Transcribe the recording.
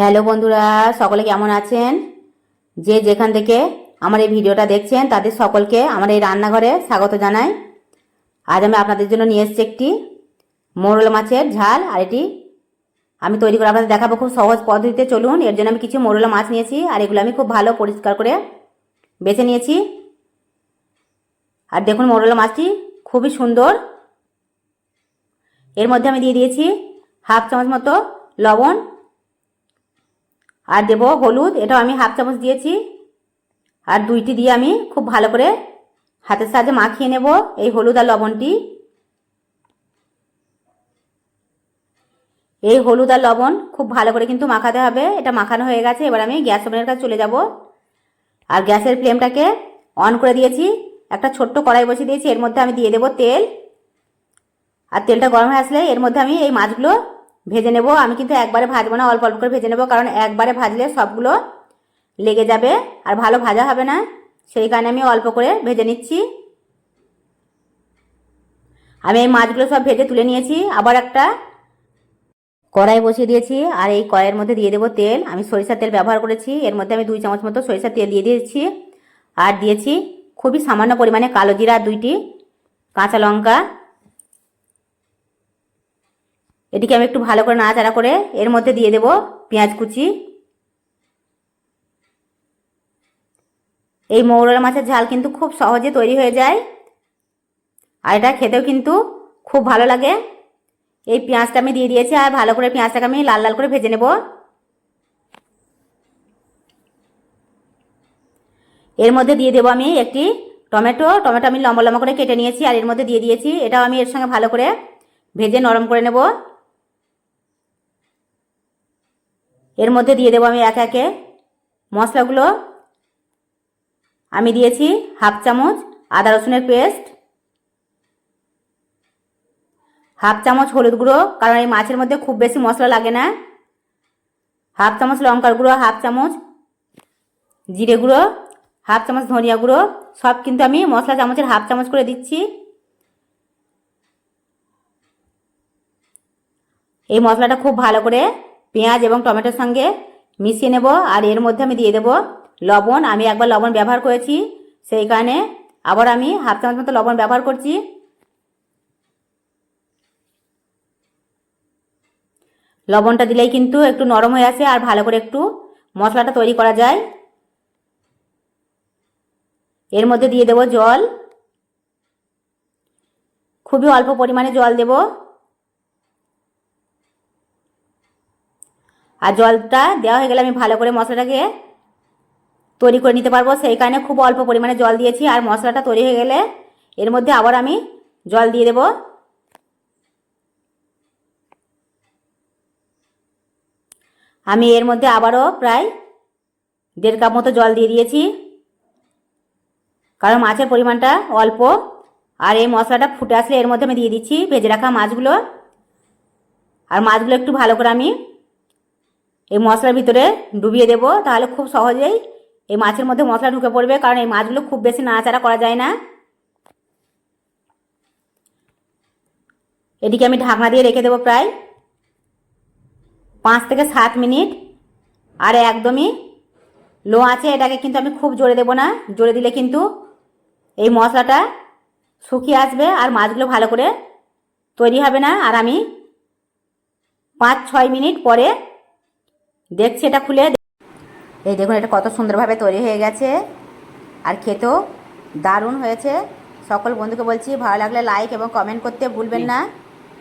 Hello বন্ধুরা, সকলে কেমন আছেন? যে যেখান থেকে আমার এই ভিডিওটা দেখছেন, তাদের সকলকে আমার এই রান্নাঘরে স্বাগত জানাই। আজ আমি আপনাদের জন্য নিয়ে এসেছি একটি মোরল মাছের ঝাল, আর এটি আমি তৈরি করে আপনাদের দেখাবো খুব সহজ পদ্ধতিতে। চলুন, এর জন্য আমি কিছু মোরলা মাছ নিয়েছি, আর এগুলো আমি খুব ভালো পরিষ্কার করে বেছে নিয়েছি। আর দেখুন মোরলা মাছটি খুবই সুন্দর। এর মধ্যে আমি দিয়ে দিয়েছি হাফ চামচ মতো লবণ আর দেবো হলুদ, এটাও আমি হাফ চামচ দিয়েছি। আর দুইটি দিয়ে আমি খুব ভালো করে হাতের সাহায্যে মাখিয়ে নেব এই হলুদ আর লবণটি। এই হলুদ আর লবণ খুব ভালো করে কিন্তু মাখাতে হবে, এটা মাখানো হয়ে গেছে, এবার আমি গ্যাস ওভেনের কাছে চলে যাব। আর গ্যাসের ফ্লেমটাকে অন করে দিয়েছি, একটা ছোট্ট কড়াই বসিয়ে দিয়েছি, এর মধ্যে আমি দিয়ে দেবো তেল। আর তেলটা গরম হয়ে আসলে এর মধ্যে আমি এই মাছগুলো ভেজে নেব। আমি কিন্তু একবারে ভাজবো না, অল্প অল্প করে ভেজে নেব, কারণ একবারে ভাজলে সবগুলো লেগে যাবে আর ভালো ভাজা হবে না। সেই কারণে আমি অল্প করে ভেজে নিচ্ছি। আমি এই মাছগুলো সব ভেজে তুলে নিয়েছি। আবার একটা কড়াই বসিয়ে দিয়েছি, আর এই কড়াইয়ের মধ্যে দিয়ে দেবো তেল। আমি সরিষার তেল ব্যবহার করেছি। এর মধ্যে আমি দুই চামচ মতো সরিষার তেল দিয়ে দিয়েছি। আর দিয়েছি খুবই সামান্য পরিমাণে কালো জিরা দুইটি, কাঁচা লঙ্কা এটিকে আমি একটু ভালো করে নাড়াচাড়া করে এর মধ্যে দিয়ে দেব পেঁয়াজ কুচি। এই মৌরলা মাছের ঝাল কিন্তু খুব সহজে তৈরি হয়ে যায়। আর এটা খেতেও কিন্তু খুব ভালো লাগে। এই পেঁয়াজটা আমি দিয়ে দিয়েছি আর ভালো করে পেঁয়াজটাকে আমি লাল লাল করে ভেজে নেব। এর মধ্যে দিয়ে দেবো আমি একটি টমেটো। টমেটো আমি লম্বা লম্বা করে কেটে নিয়েছি আর এর মধ্যে দিয়ে দিয়েছি। এটাও আমি এর সঙ্গে ভালো করে ভেজে নরম করে নেব। এর মধ্যে দিয়ে দেবো আমি এক একে। মশলাগুলো আমি দিয়েছি হাফ চামচ আদা রসুনের পেস্ট, হাফ চামচ হলুদ গুঁড়ো, কারণ এই মাছের মধ্যে খুব বেশি মশলা লাগে না। হাফ চামচ লঙ্কার গুঁড়ো, হাফ চামচ জিরে গুঁড়ো, হাফ চামচ ধনিয়া গুঁড়ো, সব কিন্তু আমি মশলা চামচের হাফ চামচ করে দিচ্ছি। এই মশলাটা খুব ভালো করে পেঁয়াজ এবং টমেটোর সঙ্গে মিশিয়ে নেব আর এর মধ্যে আমি দিয়ে দেব লবণ। আমি একবার লবণ ব্যবহার করেছি সেই কারণে আবার আমি হাফ চামচ মতো লবণ ব্যবহার করছি। লবণটা দিলেই কিন্তু একটু নরম হয়ে আসে আর ভালো করে একটু মশলাটা তৈরি করা যায়। এর মধ্যে দিয়ে দেব জল। খুবই অল্প পরিমাণে জল দেব। আর জলটা দেওয়া হয়ে গেলে আমি ভালো করে মশলাটাকে তৈরি করে নিতে পারব। সেই কারণে খুব অল্প পরিমাণে জল দিয়েছি আর মশলাটা তৈরি হয়ে গেলে এর মধ্যে আবার আমি জল দিয়ে দেবো। আমি এর মধ্যে আবারও প্রায় দেড় কাপ মতো জল দিয়ে দিয়েছি। কারণ মাছের পরিমাণটা অল্প আর এই মশলাটা ফুটে আসলে এর মধ্যে আমি দিয়ে দিচ্ছি। ভেজে রাখা মাছগুলো। আর মাছগুলো একটু ভালো করে আমি এই মশলার ভিতরে ডুবিয়ে দেব, তাহলে খুব সহজেই এই মাছের মধ্যে মশলা ঢুকে পড়বে, কারণ এই মাছগুলো খুব বেশি নাড়াচাড়া করা যায় না। এদিকে আমি ঢাকনা দিয়ে রেখে দেবো প্রায় পাঁচ থেকে সাত মিনিট। আর একদমই লো আছে, এটাকে কিন্তু আমি খুব জোরে দেবো না, জোরে দিলে কিন্তু এই মশলাটা শুকিয়ে আসবে আর মাছগুলো ভালো করে তৈরি হবে না। আর আমি পাঁচ ছয় মিনিট পরে দেখছি এটা খুলে এই দেখুন এটা কত সুন্দরভাবে তৈরি হয়ে গেছে। আর খেতেও দারুণ হয়েছে। সকল বন্ধুকে বলছি ভালো লাগলে লাইক এবং কমেন্ট করতে ভুলবেন না।